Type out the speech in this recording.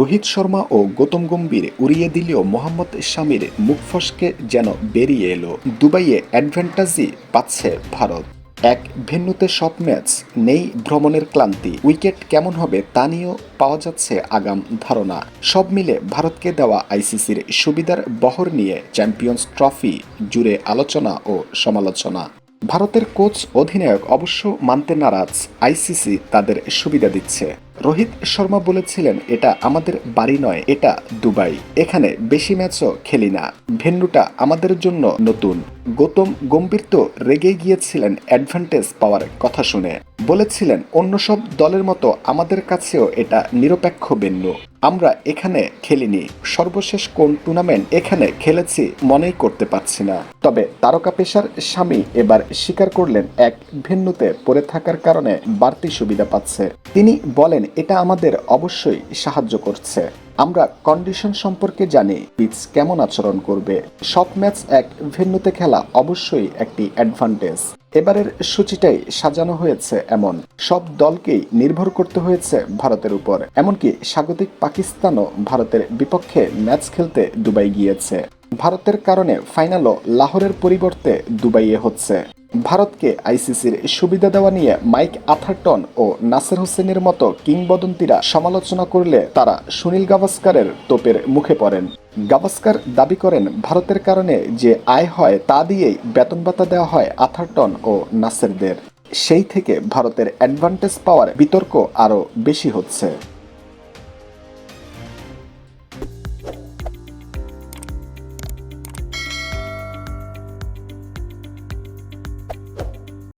রোহিত শর্মা ও গৌতম গম্ভীর উড়িয়ে দিলেও মোহাম্মদ শামির মুখ ফসকে যেন বেরিয়ে এলো। দুবাইয়ে অ্যাডভান্টাজই পাচ্ছে ভারত। এক ভেন্যুতে সব ম্যাচ, নেই ভ্রমণের ক্লান্তি। উইকেট কেমন হবে তা নিয়েও পাওয়া যাচ্ছে আগাম ধারণা। সব মিলে ভারতকে দেওয়া আইসিসির সুবিধার বহর নিয়ে চ্যাম্পিয়ন্স ট্রফি জুড়ে আলোচনা ও সমালোচনা। ভারতের কোচ, অধিনায়ক অবশ্য মানতে নারাজ। আইসিসি তাদের সুবিধা দিচ্ছে। রোহিত শর্মা বলেছিলেন, এটা আমাদের বাড়ি নয়, এটা দুবাই। এখানে বেশি ম্যাচও খেলি না। ভেন্যুটা আমাদের জন্য নতুন। গৌতম গম্ভীর তো রেগে গিয়েছিলেন অ্যাডভান্টেজ পাওয়ার কথা শুনে। বলেছিলেন, অন্য সব দলের মতো আমাদের কাছেও এটা নিরপেক্ষ ভেন্যু আমরা এখানে খেলিনি। সর্বশেষ কোন টুর্নামেন্ট এখানে খেলেছি মনেই করতে পারছি না। তবে তারকা পেশার স্বামী এবার স্বীকার করলেন, এক ভিন্নতে পড়ে থাকার কারণে বাড়তি সুবিধা পাচ্ছে। তিনি বলেন, এটা আমাদের অবশ্যই সাহায্য করছে। আমরা কন্ডিশন সম্পর্কে জানি পিচ কেমন আচরণ করবে। সব ম্যাচ এক ভেন্যুতে খেলা অবশ্যই একটি অ্যাডভান্টেজ এবারের সূচিটাই সাজানো হয়েছে এমন। সব দলকেই নির্ভর করতে হয়েছে ভারতের উপর। এমনকি স্বাগতিক পাকিস্তানও ভারতের বিপক্ষে ম্যাচ খেলতে দুবাই গিয়েছে। ভারতের কারণে ফাইনালও লাহোরের পরিবর্তে দুবাইয়ে হচ্ছে। ভারতকে আইসিসির সুবিধা দেওয়া নিয়ে মাইক আথারটন ও নাসের হোসেনের মতো কিংবদন্তিরা সমালোচনা করলে তারা সুনীল গাভাস্কারের তোপের মুখে পড়েন। গাভাস্কার দাবি করেন, ভারতের কারণে যে আয় হয় তা দিয়েই বেতন ভাতা দেওয়া হয় আথারটন ও নাসেরদের। সেই থেকে ভারতের অ্যাডভান্টেজ পাওয়ার বিতর্ক আরও বেশি হচ্ছে।